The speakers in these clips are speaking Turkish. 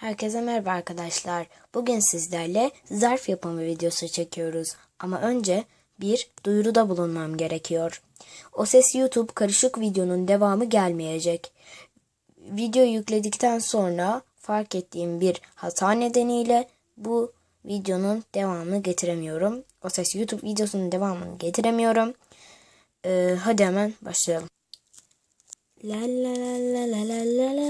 Herkese merhaba arkadaşlar. Bugün sizlerle zarf yapımı videosu çekiyoruz. Ama önce bir duyuruda bulunmam gerekiyor. O ses YouTube karışık videonun devamı gelmeyecek. Video yükledikten sonra fark ettiğim bir hata nedeniyle bu videonun devamını getiremiyorum. O ses YouTube videosunun devamını getiremiyorum. Ee, hadi hemen başlayalım. La la la la la la la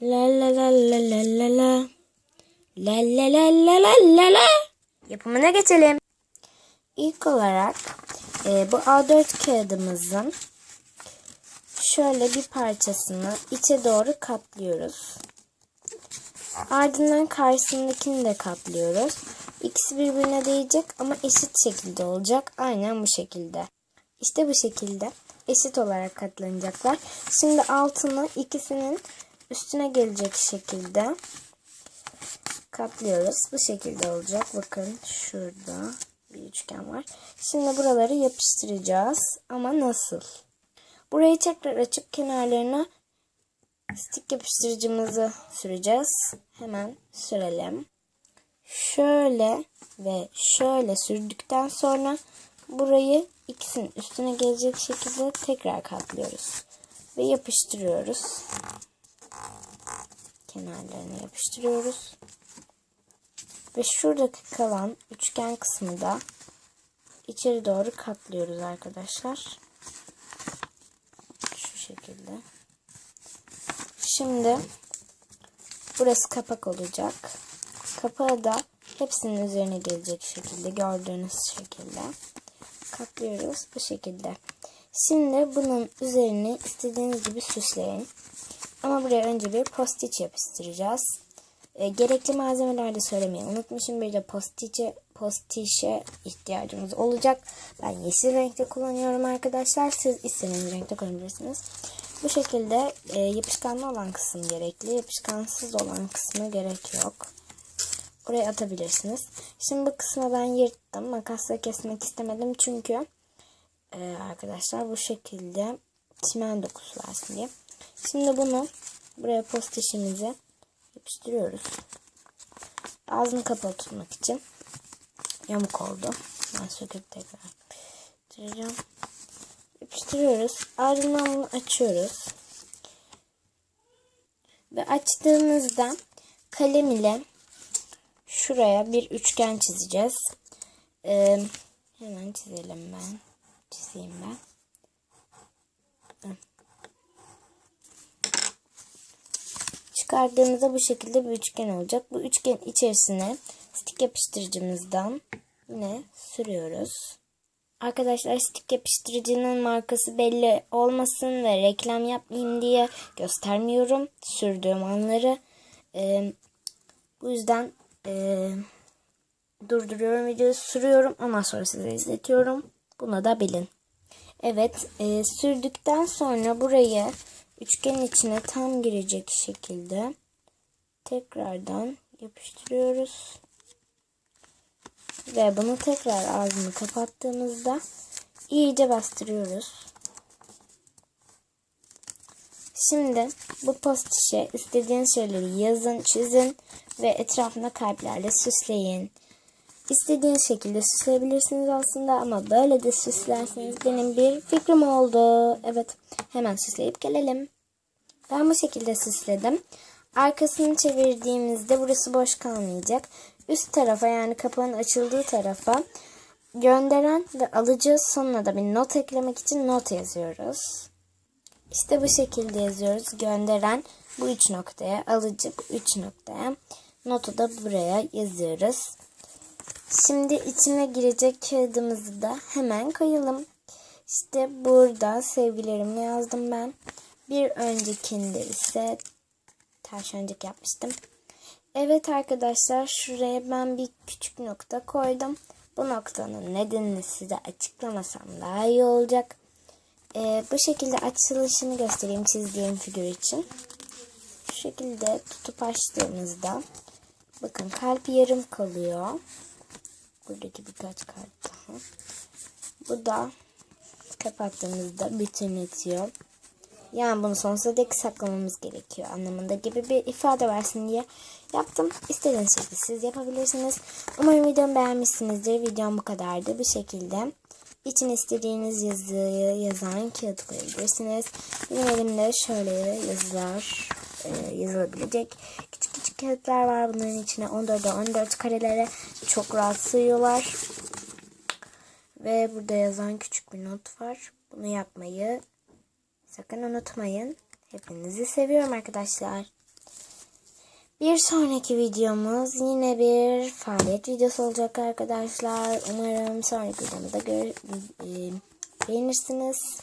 La la la la la la la La la la la la la la Yapımına geçelim. İlk olarak e, bu A4 kağıdımızın şöyle bir parçasını içe doğru katlıyoruz. Ardından karşısındakini de katlıyoruz. İkisi birbirine değecek ama eşit şekilde olacak. Aynen bu şekilde. İşte bu şekilde eşit olarak katlanacaklar. Şimdi altını ikisinin üstüne gelecek şekilde katlıyoruz. Bu şekilde olacak. Bakın şurada bir üçgen var. Şimdi buraları yapıştıracağız. Ama nasıl? Burayı tekrar açıp kenarlarına stik yapıştırıcımızı süreceğiz. Hemen sürelim. Şöyle ve şöyle sürdükten sonra burayı ikisinin üstüne gelecek şekilde tekrar katlıyoruz. Ve yapıştırıyoruz. Kenarlarını yapıştırıyoruz. Ve şuradaki kalan üçgen kısmı da içeri doğru katlıyoruz arkadaşlar. Şu şekilde. Şimdi burası kapak olacak. Kapağı da hepsinin üzerine gelecek şekilde gördüğünüz şekilde katlıyoruz bu şekilde. Şimdi bunun üzerini istediğiniz gibi süsleyin. Ama buraya önce bir postiç yapıştıracağız. E, gerekli malzemeler de söylemeyi unutmuşum. Bir de postiçe, postişe ihtiyacımız olacak. Ben yeşil renkte kullanıyorum arkadaşlar. Siz istediğiniz renkte kullanabilirsiniz. Bu şekilde e, yapışkanlı olan kısım gerekli. Yapışkansız olan kısmı gerek yok. Oraya atabilirsiniz. Şimdi bu kısmı ben yırttım. Makasla kesmek istemedim çünkü e, arkadaşlar bu şekilde çimen dokusu versin diye. Şimdi bunu buraya postişimizi yapıştırıyoruz. Ağzını kapalı tutmak için yamuk oldu. Ben söküp tekrar yapıştıracağım. Yapıştırıyoruz. Ardından bunu açıyoruz. Ve açtığımızda kalem ile şuraya bir üçgen çizeceğiz. Ee, hemen çizelim ben. Çizeyim ben. Çıkardığımızda bu şekilde bir üçgen olacak. Bu üçgen içerisine stik yapıştırıcımızdan yine sürüyoruz. Arkadaşlar stik yapıştırıcının markası belli olmasın ve reklam yapmayayım diye göstermiyorum sürdüğüm anları. Ee, bu yüzden e, durduruyorum videoyu sürüyorum ama sonra size izletiyorum. Bunu da bilin. Evet e, sürdükten sonra burayı üçgenin içine tam girecek şekilde tekrardan yapıştırıyoruz. Ve bunu tekrar ağzını kapattığımızda iyice bastırıyoruz. Şimdi bu post işe istediğiniz şeyleri yazın, çizin ve etrafına kalplerle süsleyin. İstediğiniz şekilde süsleyebilirsiniz aslında ama böyle de süslerseniz benim bir fikrim oldu. Evet hemen süsleyip gelelim. Ben bu şekilde süsledim. Arkasını çevirdiğimizde burası boş kalmayacak. Üst tarafa yani kapağın açıldığı tarafa gönderen ve alıcı sonuna da bir not eklemek için not yazıyoruz. İşte bu şekilde yazıyoruz. Gönderen bu üç noktaya, alıcı bu üç noktaya. Notu da buraya yazıyoruz. Şimdi içine girecek kağıdımızı da hemen koyalım. İşte burada sevgilerimi yazdım ben. Bir öncekinde ise ters önceki yapmıştım. Evet arkadaşlar şuraya ben bir küçük nokta koydum. Bu noktanın nedenini size açıklamasam daha iyi olacak. Ee, bu şekilde açılışını göstereyim çizdiğim figür için. Şu şekilde tutup açtığımızda bakın kalp yarım kalıyor. Buradaki birkaç kalp daha. Bu da kapattığımızda bütünletiyor. Yani bunu sonsuza dek saklamamız gerekiyor anlamında gibi bir ifade versin diye yaptım. İstediğiniz şekilde siz yapabilirsiniz. Umarım videomu beğenmişsinizdir. Videom bu kadardı. Bu şekilde için istediğiniz yazıyı yazan kağıt koyabilirsiniz. Benim elimde şöyle yazılar e, yazılabilecek küçük kağıtlar var. Bunların içine 14'e 14 karelere çok rahat sığıyorlar. Ve burada yazan küçük bir not var. Bunu yapmayı sakın unutmayın. Hepinizi seviyorum arkadaşlar. Bir sonraki videomuz yine bir faaliyet videosu olacak arkadaşlar. Umarım sonraki videomda gör e, beğenirsiniz.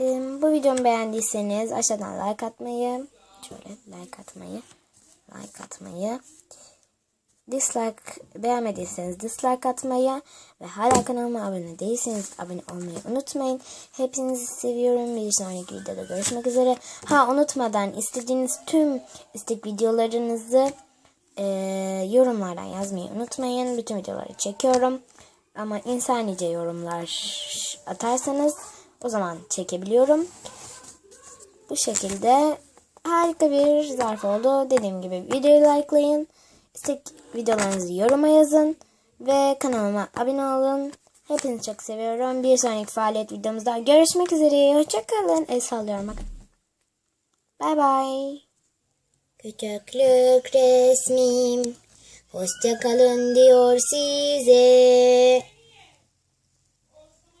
E, bu videomu beğendiyseniz aşağıdan like atmayı, şöyle like atmayı, like atmayı, dislike beğenmediyseniz dislike atmayı ve hala kanalıma abone değilseniz abone olmayı unutmayın. Hepinizi seviyorum. Bir sonraki videoda görüşmek üzere. Ha unutmadan istediğiniz tüm istek videolarınızı e, yorumlardan yazmayı unutmayın. Bütün videoları çekiyorum. Ama insanice yorumlar atarsanız o zaman çekebiliyorum. Bu şekilde harika bir zarf oldu. Dediğim gibi videoyu likelayın. İstek videolarınızı yoruma yazın. Ve kanalıma abone olun. Hepinizi çok seviyorum. Bir sonraki faaliyet videomuzda görüşmek üzere. Hoşçakalın. El sallıyorum bakın. Bay bay. Küçüklük resmim. Hoşçakalın diyor size.